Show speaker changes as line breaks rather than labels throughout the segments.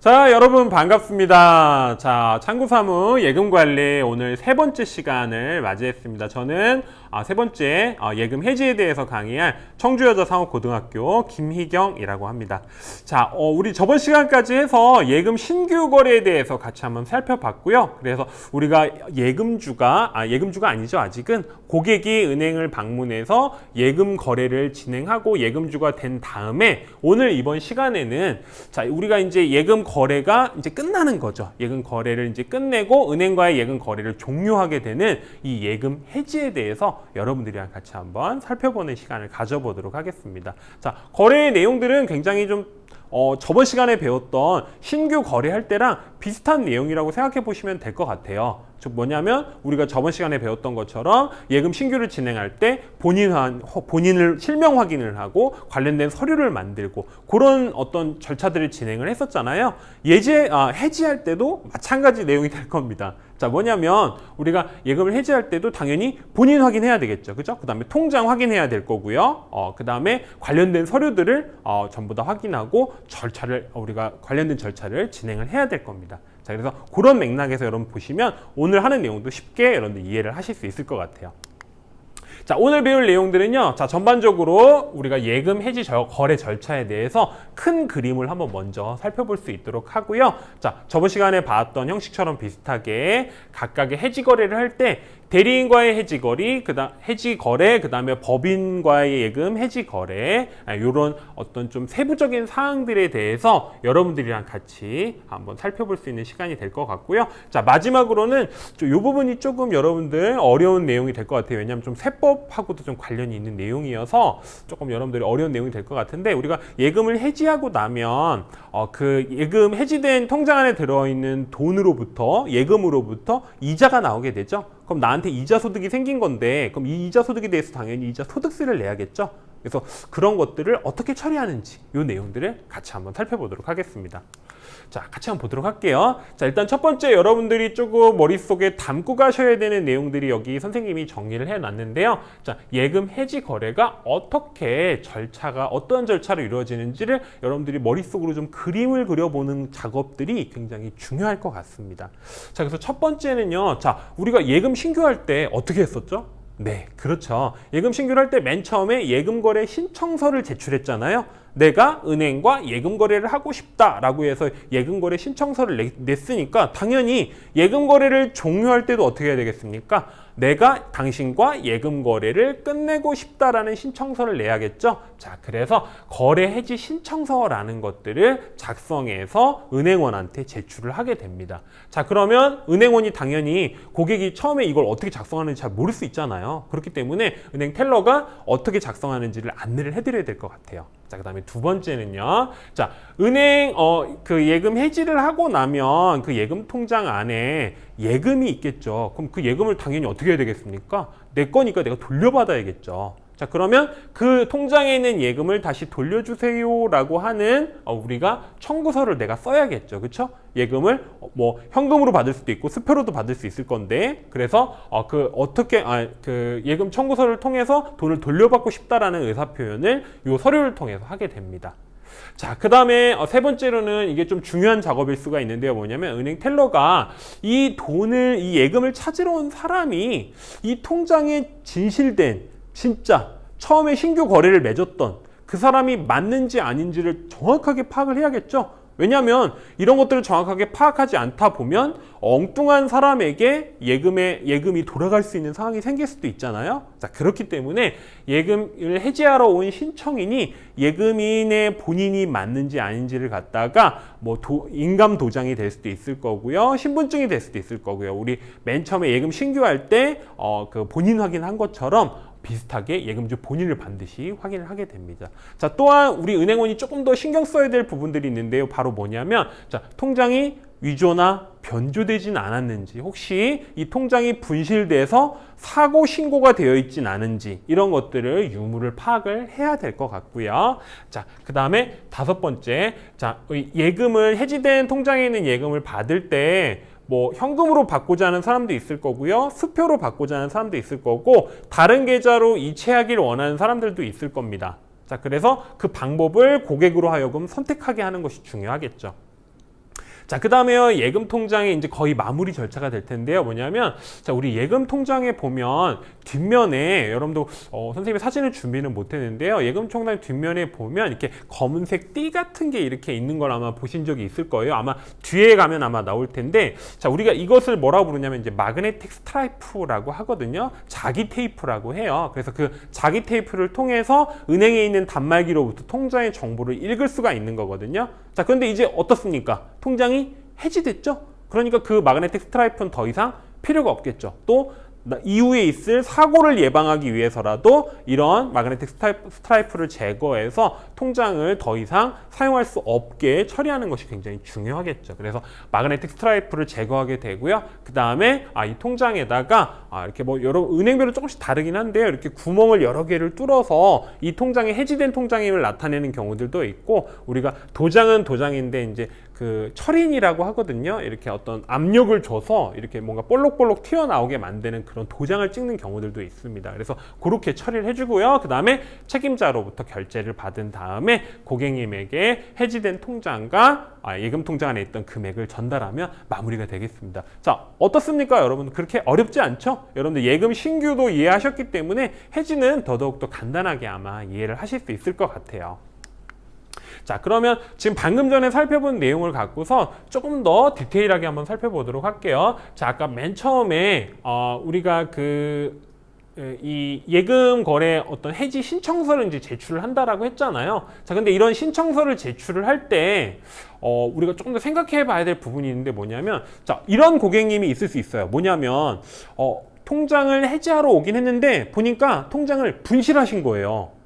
자, 여러분 반갑습니다. 자, 창구사무 예금관리 오늘 세 번째 시간을 맞이했습니다. 저는 아, 세 번째 어, 예금 해지에 대해서 강의할 청주여자 상업고등학교 김희경이라고 합니다. 자, 어, 우리 저번 시간까지 해서 예금 신규 거래에 대해서 같이 한번 살펴봤고요. 그래서 우리가 예금주가 아, 예금주가 아니죠. 아직은 고객이 은행을 방문해서 예금 거래를 진행하고 예금주가 된 다음에 오늘 이번 시간에는 자, 우리가 이제 예금 거래가 이제 끝나는 거죠. 예금 거래를 이제 끝내고 은행과의 예금 거래를 종료하게 되는 이 예금 해지에 대해서 여러분들이랑 같이 한번 살펴보는 시간을 가져보도록 하겠습니다. 자, 거래의 내용들은 굉장히 좀 어, 저번 시간에 배웠던 신규 거래할 때랑 비슷한 내용이라고 생각해 보시면 될 것 같아요. 즉 뭐냐면 우리가 저번 시간에 배웠던 것처럼 예금 신규를 진행할 때 본인 본인을 실명 확인을 하고 관련된 서류를 만들고 그런 어떤 절차들을 진행을 했었잖아요. 예제 아, 해지할 때도 마찬가지 내용이 될 겁니다. 자 뭐냐면 우리가 예금을 해지할 때도 당연히 본인 확인해야 되겠죠, 그죠? 그 다음에 통장 확인해야 될 거고요. 어, 그 다음에 관련된 서류들을 어, 전부 다 확인하고 절차를 어, 우리가 관련된 절차를 진행을 해야 될 겁니다. 자 그래서 그런 맥락에서 여러분 보시면 오늘 하는 내용도 쉽게 여러분들 이해를 하실 수 있을 것 같아요. 자, 오늘 배울 내용들은요. 자, 전반적으로 우리가 예금 해지 저- 거래 절차에 대해서 큰 그림을 한번 먼저 살펴볼 수 있도록 하고요. 자, 저번 시간에 봤던 형식처럼 비슷하게 각각의 해지 거래를 할때 대리인과의 해지 거리, 그다음 해지 거래, 그다음에 법인과의 예금 해지 거래 이런 어떤 좀 세부적인 사항들에 대해서 여러분들이랑 같이 한번 살펴볼 수 있는 시간이 될 것 같고요. 자 마지막으로는 이 부분이 조금 여러분들 어려운 내용이 될 것 같아요. 왜냐하면 좀 세법하고도 좀 관련이 있는 내용이어서 조금 여러분들이 어려운 내용이 될 것 같은데 우리가 예금을 해지하고 나면 어, 그 예금 해지된 통장 안에 들어있는 돈으로부터 예금으로부터 이자가 나오게 되죠. 그럼 나한테 이자 소득이 생긴 건데 그럼 이 이자 소득에 대해서 당연히 이자 소득세를 내야겠죠. 그래서 그런 것들을 어떻게 처리하는지 이 내용들을 같이 한번 살펴보도록 하겠습니다. 자, 같이 한번 보도록 할게요. 자, 일단 첫 번째 여러분들이 조금 머릿속에 담고 가셔야 되는 내용들이 여기 선생님이 정리를 해 놨는데요. 자, 예금 해지 거래가 어떻게 절차가 어떤 절차로 이루어지는지를 여러분들이 머릿속으로 좀 그림을 그려보는 작업들이 굉장히 중요할 것 같습니다. 자, 그래서 첫 번째는요. 자, 우리가 예금 신규할 때 어떻게 했었죠? 네, 그렇죠. 예금 신규를 할 때 맨 처음에 예금 거래 신청서를 제출했잖아요. 내가 은행과 예금 거래를 하고 싶다라고 해서 예금 거래 신청서를 내- 냈으니까 당연히 예금 거래를 종료할 때도 어떻게 해야 되겠습니까? 내가 당신과 예금 거래를 끝내고 싶다라는 신청서를 내야겠죠. 자, 그래서 거래 해지 신청서라는 것들을 작성해서 은행원한테 제출을 하게 됩니다. 자, 그러면 은행원이 당연히 고객이 처음에 이걸 어떻게 작성하는지 잘 모를 수 있잖아요. 그렇기 때문에 은행 텔러가 어떻게 작성하는지를 안내를 해드려야 될 것 같아요. 자, 그 다음에 두 번째는요. 자, 은행, 어, 그 예금 해지를 하고 나면 그 예금 통장 안에 예금이 있겠죠. 그럼 그 예금을 당연히 어떻게 해야 되겠습니까? 내 거니까 내가 돌려받아야겠죠. 자, 그러면 그 통장에 있는 예금을 다시 돌려주세요라고 하는 어, 우리가 청구서를 내가 써야겠죠. 그렇죠? 예금을 어, 뭐 현금으로 받을 수도 있고 수표로도 받을 수 있을 건데 그래서 어, 그 어떻게 아, 그 예금 청구서를 통해서 돈을 돌려받고 싶다라는 의사 표현을 요 서류를 통해서 하게 됩니다. 자, 그 다음에 세 번째로는 이게 좀 중요한 작업일 수가 있는데요. 뭐냐면 은행 텔러가 이 돈을, 이 예금을 찾으러 온 사람이 이 통장에 진실된 진짜 처음에 신규 거래를 맺었던 그 사람이 맞는지 아닌지를 정확하게 파악을 해야겠죠. 왜냐하면 이런 것들을 정확하게 파악하지 않다 보면 엉뚱한 사람에게 예금에 예금이 돌아갈 수 있는 상황이 생길 수도 있잖아요. 자 그렇기 때문에 예금을 해지하러 온 신청인이 예금인의 본인이 맞는지 아닌지를 갖다가 뭐 도, 인감 도장이 될 수도 있을 거고요, 신분증이 될 수도 있을 거고요. 우리 맨 처음에 예금 신규할 때어그 본인 확인한 것처럼 비슷하게 예금주 본인을 반드시 확인을 하게 됩니다. 자, 또한 우리 은행원이 조금 더 신경 써야 될 부분들이 있는데요. 바로 뭐냐면, 자, 통장이 위조나 변조되진 않았는지, 혹시 이 통장이 분실돼서 사고 신고가 되어 있진 않은지, 이런 것들을 유무를 파악을 해야 될 것 같고요. 자, 그 다음에 다섯 번째, 자, 이 예금을 해지된 통장에 있는 예금을 받을 때 뭐 현금으로 받고자 하는 사람도 있을 거고요. 수표로 받고자 하는 사람도 있을 거고 다른 계좌로 이체하기를 원하는 사람들도 있을 겁니다. 자, 그래서 그 방법을 고객으로 하여금 선택하게 하는 것이 중요하겠죠. 자, 그 다음에요. 예금 통장이 이제 거의 마무리 절차가 될 텐데요. 뭐냐면, 자, 우리 예금 통장에 보면 뒷면에 여러분도 어, 선생님이 사진을 준비는 못 했는데요. 예금 통장 뒷면에 보면 이렇게 검은색 띠 같은 게 이렇게 있는 걸 아마 보신 적이 있을 거예요. 아마 뒤에 가면 아마 나올 텐데, 자, 우리가 이것을 뭐라고 부르냐면 이제 마그네틱 스트라이프라고 하거든요. 자기 테이프라고 해요. 그래서 그 자기 테이프를 통해서 은행에 있는 단말기로부터 통장의 정보를 읽을 수가 있는 거거든요. 자, 그런데 이제 어떻습니까? 통장이 해지됐죠? 그러니까 그 마그네틱 스트라이프는 더 이상 필요가 없겠죠. 또 나- 이후에 있을 사고를 예방하기 위해서라도 이런 마그네틱 스트라이프, 스트라이프 를 제거해서 통장을 더 이상 사용할 수 없게 처리하는 것이 굉장히 중요하겠죠. 그래서 마그네틱 스트라이프를 제거하게 되고요. 그 다음에 아, 이 통장에다가 아, 이렇게 뭐 여러 은행별로 조금씩 다르긴 한데요. 이렇게 구멍을 여러 개를 뚫어서 이 통장이 해지된 통장임을 나타내는 경우들도 있고 우리가 도장은 도장인데 이제 그 철인이라고 하거든요. 이렇게 어떤 압력을 줘서 이렇게 뭔가 볼록볼록 튀어나오게 만드는 그런 도장을 찍는 경우들도 있습니다. 그래서 그렇게 처리를 해주고요. 그 다음에 책임자로부터 결제를 받은 다음에 고객님에게 해지된 통장과 아, 예금 통장 안에 있던 금액을 전달하면 마무리가 되겠습니다. 자, 어떻습니까, 여러분? 그렇게 어렵지 않죠? 여러분들 예금 신규도 이해하셨기 때문에 해지는 더더욱 더 간단하게 아마 이해를 하실 수 있을 것 같아요. 자, 그러면 지금 방금 전에 살펴본 내용을 갖고서 조금 더 디테일하게 한번 살펴보도록 할게요. 자, 아까 맨 처음에 어, 우리가 그이 예금 거래 어떤 해지 신청서를 이제 제출을 한다라고 했잖아요. 자, 근데 이런 신청서를 제출을 할 때 어, 우리가 조금 더 생각해 봐야 될 부분이 있는데 뭐냐면 자, 이런 고객님이 있을 수 있어요. 뭐냐면 어, 통장을 해지하러 오긴 했는데 보니까 통장을 분실하신 거예요.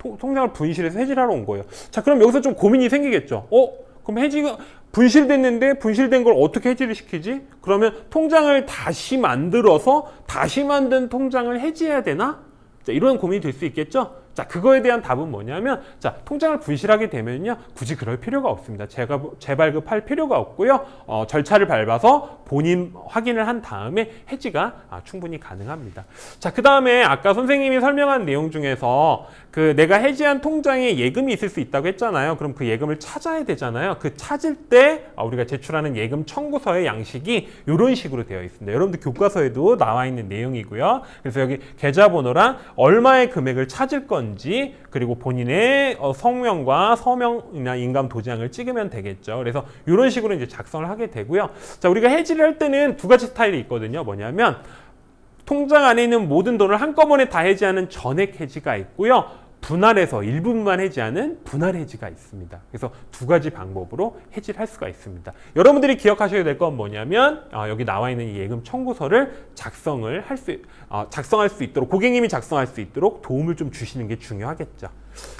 통, 통장을 분실해서 해지를 하러 온 거예요. 자, 그럼 여기서 좀 고민이 생기겠죠. 어? 그럼 해지가 분실됐는데 분실된 걸 어떻게 해지를 시키지? 그러면 통장을 다시 만들어서 다시 만든 통장을 해지해야 되나? 자, 이런 고민이 될 수 있겠죠? 자, 그거에 대한 답은 뭐냐면, 자, 통장을 분실하게 되면요, 굳이 그럴 필요가 없습니다. 제가 재발급할 필요가 없고요, 어, 절차를 밟아서 본인 확인을 한 다음에 해지가 아, 충분히 가능합니다. 자, 그 다음에 아까 선생님이 설명한 내용 중에서 그 내가 해지한 통장에 예금이 있을 수 있다고 했잖아요. 그럼 그 예금을 찾아야 되잖아요. 그 찾을 때 아, 우리가 제출하는 예금 청구서의 양식이 이런 식으로 되어 있습니다. 여러분들 교과서에도 나와 있는 내용이고요. 그래서 여기 계좌번호랑 얼마의 금액을 찾을 건지 그리고 본인의 어, 성명과 서명이나 인감 도장을 찍으면 되겠죠. 그래서 이런 식으로 이제 작성을 하게 되고요. 자, 우리가 해지를 할 때는 두 가지 스타일이 있거든요. 뭐냐면 통장 안에 있는 모든 돈을 한꺼번에 다 해지하는 전액 해지가 있고요. 분할해서 일부분만 해지하는 분할 해지가 있습니다. 그래서 두 가지 방법으로 해지를 할 수가 있습니다. 여러분들이 기억하셔야 될 건 뭐냐면 어, 여기 나와 있는 이 예금 청구서를 작성을 할 수, 어, 작성할 수 있도록 고객님이 작성할 수 있도록 도움을 좀 주시는 게 중요하겠죠.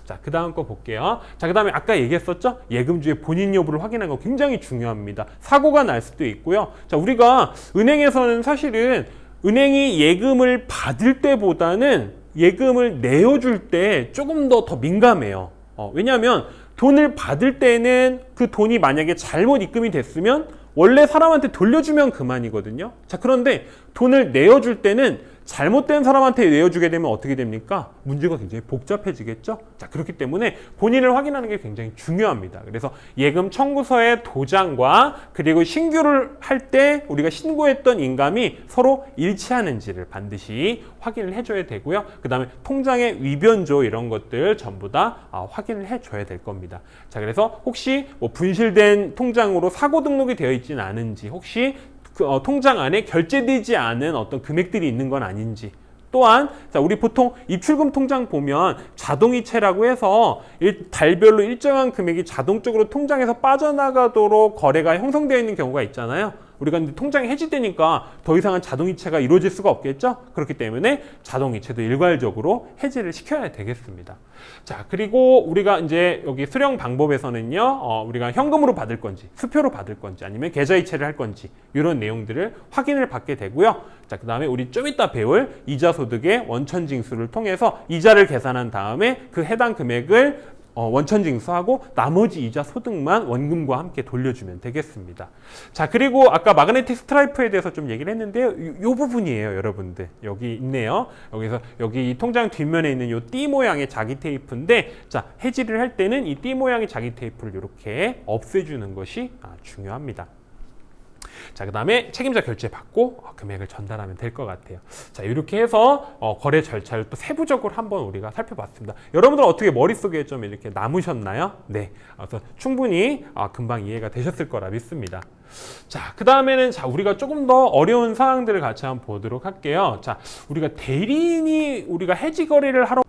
자, 그 다음 거 볼게요. 자, 그 다음에 아까 얘기했었죠? 예금주의 본인 여부를 확인하는 거 굉장히 중요합니다. 사고가 날 수도 있고요. 자, 우리가 은행에서는 사실은 은행이 예금을 받을 때보다는 예금을 내어줄 때 조금 더 더 민감해요. 어, 왜냐하면 돈을 받을 때는 그 돈이 만약에 잘못 입금이 됐으면 원래 사람한테 돌려주면 그만이거든요. 자, 그런데 돈을 내어줄 때는 잘못된 사람한테 내어주게 되면 어떻게 됩니까? 문제가 굉장히 복잡해지겠죠? 자, 그렇기 때문에 본인을 확인하는 게 굉장히 중요합니다. 그래서 예금 청구서의 도장과 그리고 신규를 할 때 우리가 신고했던 인감이 서로 일치하는지를 반드시 확인을 해줘야 되고요. 그 다음에 통장의 위변조 이런 것들 전부 다 아, 확인을 해줘야 될 겁니다. 자, 그래서 혹시 뭐 분실된 통장으로 사고 등록이 되어 있지는 않은지 혹시 그, 어, 통장 안에 결제되지 않은 어떤 금액들이 있는 건 아닌지 또한 자 우리 보통 입출금 통장 보면 자동이체라고 해서 일, 달별로 일정한 금액이 자동적으로 통장에서 빠져나가도록 거래가 형성되어 있는 경우가 있잖아요. 우리가 통장이 해지되니까 더 이상은 자동이체가 이루어질 수가 없겠죠. 그렇기 때문에 자동이체도 일괄적으로 해지를 시켜야 되겠습니다. 자 그리고 우리가 이제 여기 수령 방법에서는요, 어, 우리가 현금으로 받을 건지 수표로 받을 건지 아니면 계좌이체를 할 건지 이런 내용들을 확인을 받게 되고요. 자 그 다음에 우리 좀 이따 배울 이자 소득의 원천 징수를 통해서 이자를 계산한 다음에 그 해당 금액을 어, 원천 징수하고 나머지 이자 소득만 원금과 함께 돌려주면 되겠습니다. 자 그리고 아까 마그네틱 스트라이프에 대해서 좀 얘기를 했는데요. 요, 요 부분이에요, 여러분들. 여기 있네요. 여기서 여기 이 통장 뒷면에 있는 요띠 모양의 자기 테이프인데 자 해지를 할 때는 이 띠 모양의 자기 테이프를 이렇게 없애주는 것이 아, 중요합니다. 자, 그 다음에 책임자 결제 받고 어, 금액을 전달하면 될 것 같아요. 자, 이렇게 해서 어, 거래 절차를 또 세부적으로 한번 우리가 살펴봤습니다. 여러분들 어떻게 머릿속에 좀 이렇게 남으셨나요? 네. 그래서 충분히 어, 금방 이해가 되셨을 거라 믿습니다. 자, 그 다음에는 자, 우리가 조금 더 어려운 사항들을 같이 한번 보도록 할게요. 자, 우리가 대리인이 우리가 해지 거래를 하러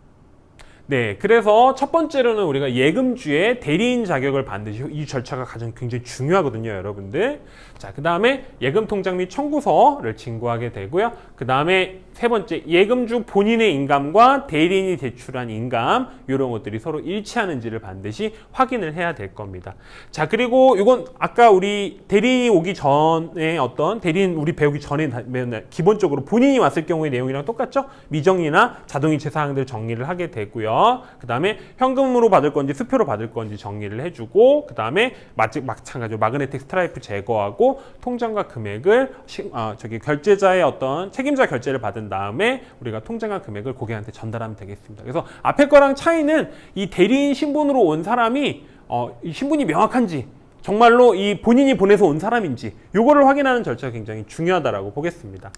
네, 그래서 첫 번째로는 우리가 예금주의 대리인 자격을 반드시 이 절차가 가장 굉장히 중요하거든요, 여러분들. 자, 그 다음에 예금 통장 및 청구서를 진구하게 되고요. 그 다음에 세 번째 예금주 본인의 인감과 대리인이 제출한 인감 이런 것들이 서로 일치하는지를 반드시 확인을 해야 될 겁니다. 자, 그리고 이건 아까 우리 대리인이 오기 전에 어떤 대리인 우리 배우기 전에 다- 기본적으로 본인이 왔을 경우의 내용이랑 똑같죠? 미정이나 자동이체 사항들 정리를 하게 되고요. 그 다음에 현금으로 받을 건지 수표로 받을 건지 정리를 해주고 그 다음에 마찬가지로 마그네틱 스트라이프 제거하고 통장과 금액을 시- 아, 저기 결제자의 어떤 책임자 결제를 받은 다음에 우리가 통장과 금액을 고객한테 전달하면 되겠습니다. 그래서 앞에 거랑 차이는 이 대리인 신분으로 온 사람이 어, 이 신분이 명확한지 정말로 이 본인이 보내서 온 사람인지 요거를 확인하는 절차가 굉장히 중요하다라고 보겠습니다.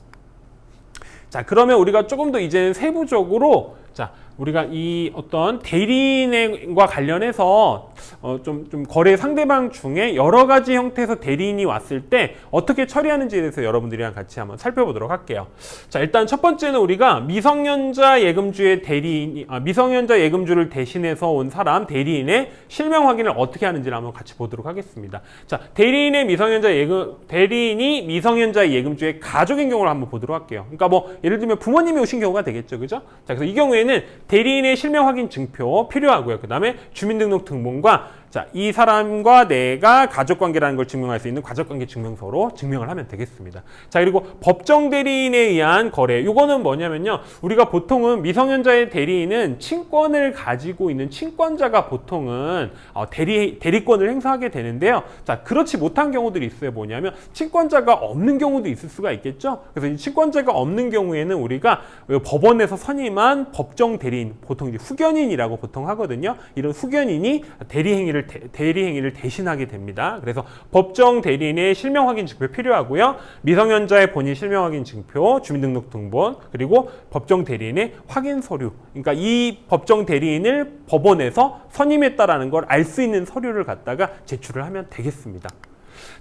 자, 그러면 우리가 조금 더 이제 세부적으로 자, 우리가 이 어떤 대리인과 관련해서 어, 좀, 좀 거래 상대방 중에 여러 가지 형태에서 대리인이 왔을 때 어떻게 처리하는지에 대해서 여러분들이랑 같이 한번 살펴보도록 할게요. 자, 일단 첫 번째는 우리가 미성년자 예금주의 대리인, 아, 미성년자 예금주를 대신해서 온 사람 대리인의 실명 확인을 어떻게 하는지를 한번 같이 보도록 하겠습니다. 자, 대리인의 미성년자 예금, 대리인이 미성년자 예금주의 가족인 경우를 한번 보도록 할게요. 그러니까 뭐 예를 들면 부모님이 오신 경우가 되겠죠, 그죠? 자, 그래서 이 경우에는 대리인의 실명 확인 증표 필요하고요. 그 다음에 주민등록 등본과 자, 이 사람과 내가 가족 관계라는 걸 증명할 수 있는 가족 관계 증명서로 증명을 하면 되겠습니다. 자, 그리고 법정 대리인에 의한 거래. 요거는 뭐냐면요. 우리가 보통은 미성년자의 대리인은 친권을 가지고 있는 친권자가 보통은 어, 대리 대리권을 행사하게 되는데요. 자, 그렇지 못한 경우들이 있어요. 뭐냐면 친권자가 없는 경우도 있을 수가 있겠죠. 그래서 이 친권자가 없는 경우에는 우리가 법원에서 선임한 법정 대리인, 보통 이제 후견인이라고 보통 하거든요. 이런 후견인이 대리 행위를 대- 대리 행위를 대신하게 됩니다. 그래서 법정 대리인의 실명 확인 증표 필요하고요. 미성년자의 본인 실명 확인 증표, 주민등록 등본, 그리고 법정 대리인의 확인 서류. 그러니까 이 법정 대리인을 법원에서 선임했다라는 걸 알 수 있는 서류를 갖다가 제출을 하면 되겠습니다.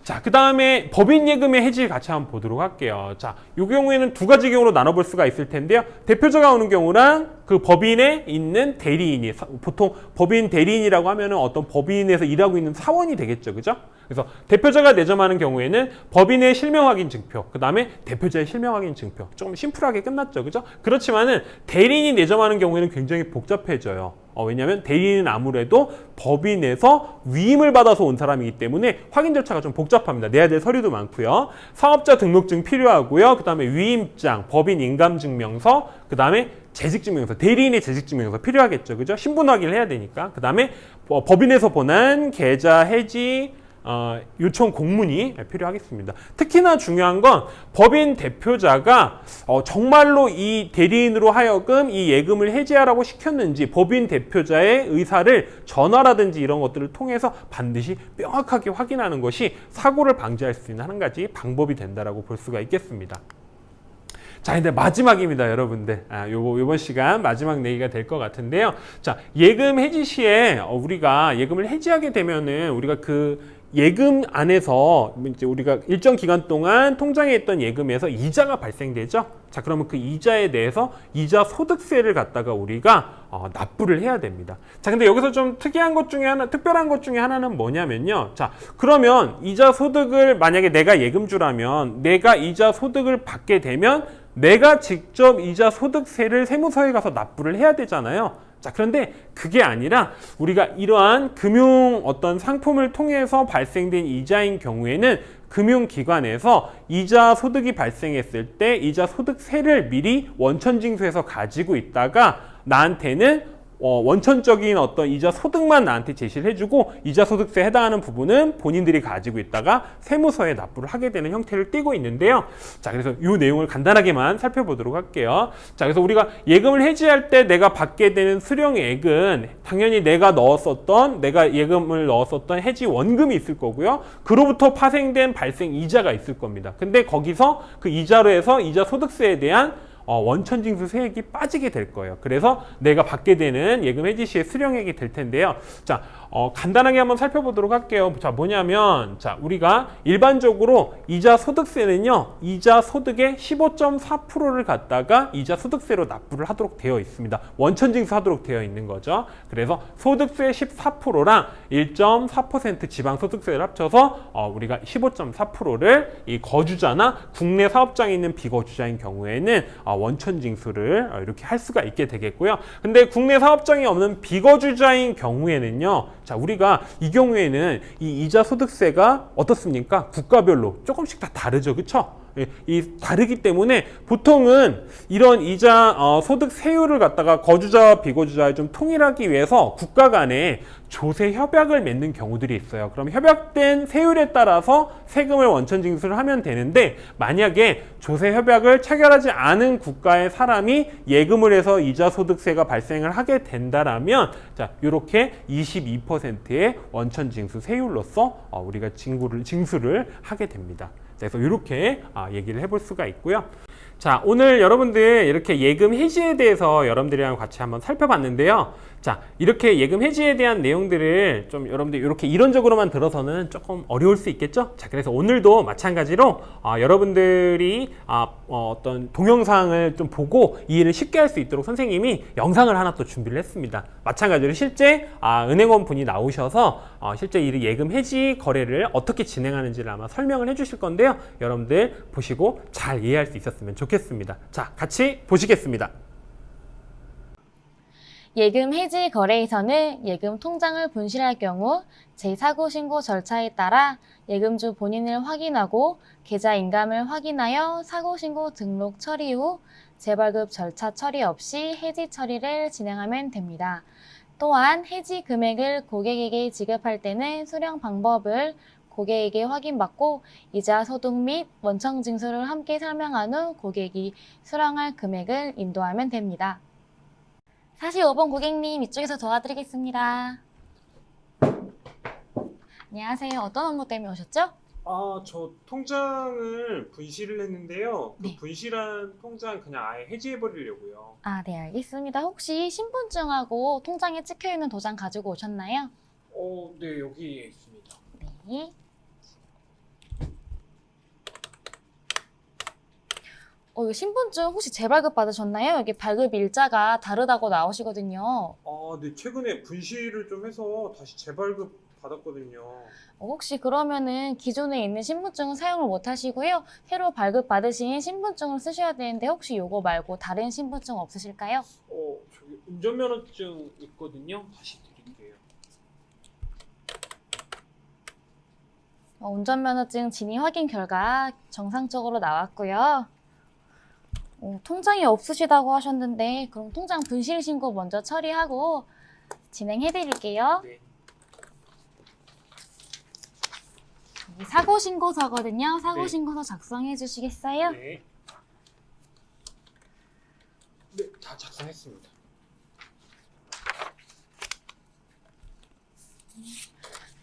자, 그 다음에 법인 예금의 해지 같이 한번 보도록 할게요. 자, 이 경우에는 두 가지 경우로 나눠볼 수가 있을 텐데요. 대표자가 오는 경우랑 그 법인에 있는 대리인이 사- 보통 법인 대리인이라고 하면은 어떤 법인에서 일하고 있는 사원이 되겠죠, 그죠? 그래서 대표자가 내점하는 경우에는 법인의 실명 확인 증표, 그 다음에 대표자의 실명 확인 증표. 조금 심플하게 끝났죠, 그죠? 그렇지만은 대리인이 내점하는 경우에는 굉장히 복잡해져요. 어, 왜냐하면 대리인은 아무래도 법인에서 위임을 받아서 온 사람이기 때문에 확인 절차가 좀 복잡합니다. 내야 될 서류도 많고요. 사업자 등록증 필요하고요. 그 다음에 위임장, 법인 인감증명서, 그 다음에 재직증명서, 대리인의 재직증명서 필요하겠죠. 그죠? 신분 확인을 해야 되니까. 그 다음에 법인에서 보낸 계좌 해지, 어, 요청 공문이 필요하겠습니다. 특히나 중요한 건 법인 대표자가 어, 정말로 이 대리인으로 하여금 이 예금을 해지하라고 시켰는지 법인 대표자의 의사를 전화라든지 이런 것들을 통해서 반드시 명확하게 확인하는 것이 사고를 방지할 수 있는 한 가지 방법이 된다라고 볼 수가 있겠습니다. 자, 근데 마지막입니다, 여러분들. 아, 요거, 요번 시간 마지막 내기가 될 것 같은데요. 자, 예금 해지 시에 어, 우리가 예금을 해지하게 되면은 우리가 그 예금 안에서 이제 우리가 일정 기간 동안 통장에 있던 예금에서 이자가 발생되죠. 자, 그러면 그 이자에 대해서 이자 소득세를 갖다가 우리가 어, 납부를 해야 됩니다. 자, 근데 여기서 좀 특이한 것 중에 하나, 특별한 것 중에 하나는 뭐냐면요. 자, 그러면 이자 소득을 만약에 내가 예금주라면 내가 이자 소득을 받게 되면 내가 직접 이자 소득세를 세무서에 가서 납부를 해야 되잖아요. 자, 그런데 그게 아니라 우리가 이러한 금융 어떤 상품을 통해서 발생된 이자인 경우에는 금융기관에서 이자 소득이 발생했을 때 이자 소득세를 미리 원천징수해서 가지고 있다가 나한테는 어, 원천적인 어떤 이자 소득만 나한테 제시를 해주고 이자 소득세에 해당하는 부분은 본인들이 가지고 있다가 세무서에 납부를 하게 되는 형태를 띠고 있는데요. 자, 그래서 이 내용을 간단하게만 살펴보도록 할게요. 자, 그래서 우리가 예금을 해지할 때 내가 받게 되는 수령액은 당연히 내가 넣었었던 내가 예금을 넣었었던 해지 원금이 있을 거고요. 그로부터 파생된 발생 이자가 있을 겁니다. 근데 거기서 그 이자로 해서 이자 소득세에 대한 어, 원천징수 세액이 빠지게 될 거예요. 그래서 내가 받게 되는 예금 해지 시의 수령액이 될 텐데요. 자, 어, 간단하게 한번 살펴보도록 할게요. 자, 뭐냐면, 자, 우리가 일반적으로 이자 소득세는요, 이자 소득의 15.4%를 갖다가 이자 소득세로 납부를 하도록 되어 있습니다. 원천징수 하도록 되어 있는 거죠. 그래서 소득세 14%랑 1.4% 지방소득세를 합쳐서 어, 우리가 15.4%를 이 거주자나 국내 사업장에 있는 비거주자인 경우에는 어, 원천징수를 어, 이렇게 할 수가 있게 되겠고요. 근데 국내 사업장이 없는 비거주자인 경우에는요. 자, 우리가 이 경우에는 이 이자 소득세가 어떻습니까? 국가별로 조금씩 다 다르죠. 그쵸? 예, 이 다르기 때문에 보통은 이런 이자 어, 소득 세율을 갖다가 거주자와 비거주자에 좀 통일하기 위해서 국가 간에 조세 협약을 맺는 경우들이 있어요. 그럼 협약된 세율에 따라서 세금을 원천 징수를 하면 되는데 만약에 조세 협약을 체결하지 않은 국가의 사람이 예금을 해서 이자 소득세가 발생을 하게 된다라면 자 이렇게 22%의 원천 징수 세율로서 어, 우리가 징구를 징수를 하게 됩니다. 그래서 이렇게 아, 얘기를 해볼 수가 있고요. 자, 오늘 여러분들 이렇게 예금 해지에 대해서 여러분들이랑 같이 한번 살펴봤는데요. 자, 이렇게 예금 해지에 대한 내용들을 좀 여러분들 이렇게 이론적으로만 들어서는 조금 어려울 수 있겠죠? 자, 그래서 오늘도 마찬가지로 아, 여러분들이 아, 어, 떤 동영상을 좀 보고 이해를 쉽게 할 수 있도록 선생님이 영상을 하나 또 준비를 했습니다. 마찬가지로 실제 아, 은행원 분이 나오셔서 어, 실제 이 예금 해지 거래를 어떻게 진행하는지를 아마 설명을 해 주실 건데요. 여러분들 보시고 잘 이해할 수 있었으면 좋겠습니다. 자, 같이 보시겠습니다.
예금 해지 거래에서는 예금 통장을 분실할 경우 제4고 신고 절차에 따라 예금주 본인을 확인하고 계좌 인감을 확인하여 사고 신고 등록 처리 후 재발급 절차 처리 없이 해지 처리를 진행하면 됩니다. 또한 해지 금액을 고객에게 지급할 때는 수령 방법을 고객에게 확인받고 이자 소득 및 원청 징수를 함께 설명한 후 고객이 수령할 금액을 인도하면 됩니다. 45번 고객님 이쪽에서 도와드리겠습니다. 안녕하세요. 어떤 업무 때문에 오셨죠?
아, 저 통장을 분실을 했는데요. 그
네.
분실한 통장 그냥 아예 해지해 버리려고요.
아, 네, 알겠습니다. 혹시 신분증하고 통장에 찍혀 있는 도장 가지고 오셨나요?
어, 네, 여기에 있습니다.
네. 어, 이거 신분증 혹시 재발급 받으셨나요? 이게 발급 일자가 다르다고 나오시거든요.
아, 네, 최근에 분실을 좀 해서 다시 재발급 받았거든요.
어, 혹시 그러면은 기존에 있는 신분증은 사용을 못 하시고요. 새로 발급 받으신 신분증을 쓰셔야 되는데 혹시 요거 말고 다른 신분증 없으실까요?
어, 저기 운전면허증 있거든요. 다시 드릴게요.
어, 운전면허증 진위 확인 결과 정상적으로 나왔고요. 어, 통장이 없으시다고 하셨는데 그럼 통장 분실 신고 먼저 처리하고 진행해 드릴게요.
네.
사고 신고서거든요. 사고
네.
신고서 작성해 주시겠어요?
네. 네, 다 작성했습니다.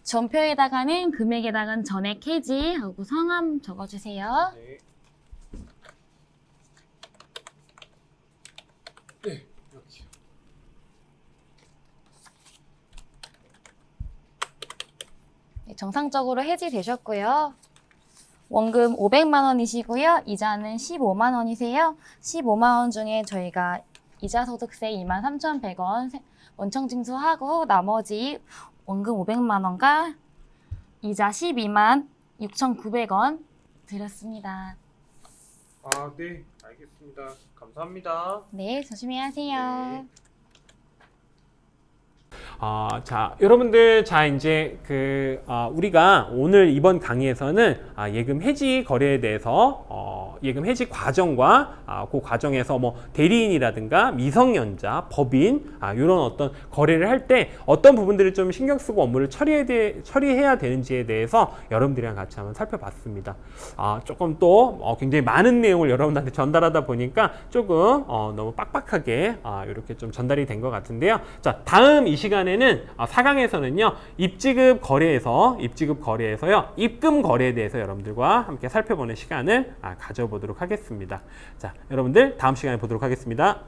전표에다가는 금액에다가는 전액 해지하고 성함 적어주세요.
네. 네, 이렇게요.
네, 정상적으로 해지되셨고요. 원금 500만 원이시고요. 이자는 15만 원이세요. 15만 원 중에 저희가 이자 소득세 2만 3,100원 원청 징수하고 나머지 원금 500만 원과 이자 12만 6,900원 드렸습니다.
아, 네, 알겠습니다. 감사합니다.
네, 조심히 하세요.
네. 아, 자, 여러분들, 자, 이제 그, 아, 우리가 오늘 이번 강의에서는 아, 예금 해지 거래에 대해서, 어, 예금 해지 과정과 아, 그 과정에서 뭐 대리인이라든가 미성년자, 법인, 아, 이런 어떤 거래를 할 때 어떤 부분들을 좀 신경 쓰고 업무를 처리해야, 돼, 처리해야 되는지에 대해서 여러분들이랑 같이 한번 살펴봤습니다. 아, 조금 또 어, 굉장히 많은 내용을 여러분들한테 전달하다 보니까 조금 어, 너무 빡빡하게 아, 이렇게 좀 전달이 된 것 같은데요. 자, 다음 이 시간에는 아, 4강에서는요, 입지급 거래에서, 입지급 거래에서요, 입금 거래에 대해서 여러분들과 함께 살펴보는 시간을 아, 가져보도록 하겠습니다. 자, 여러분들 다음 시간에 보도록 하겠습니다.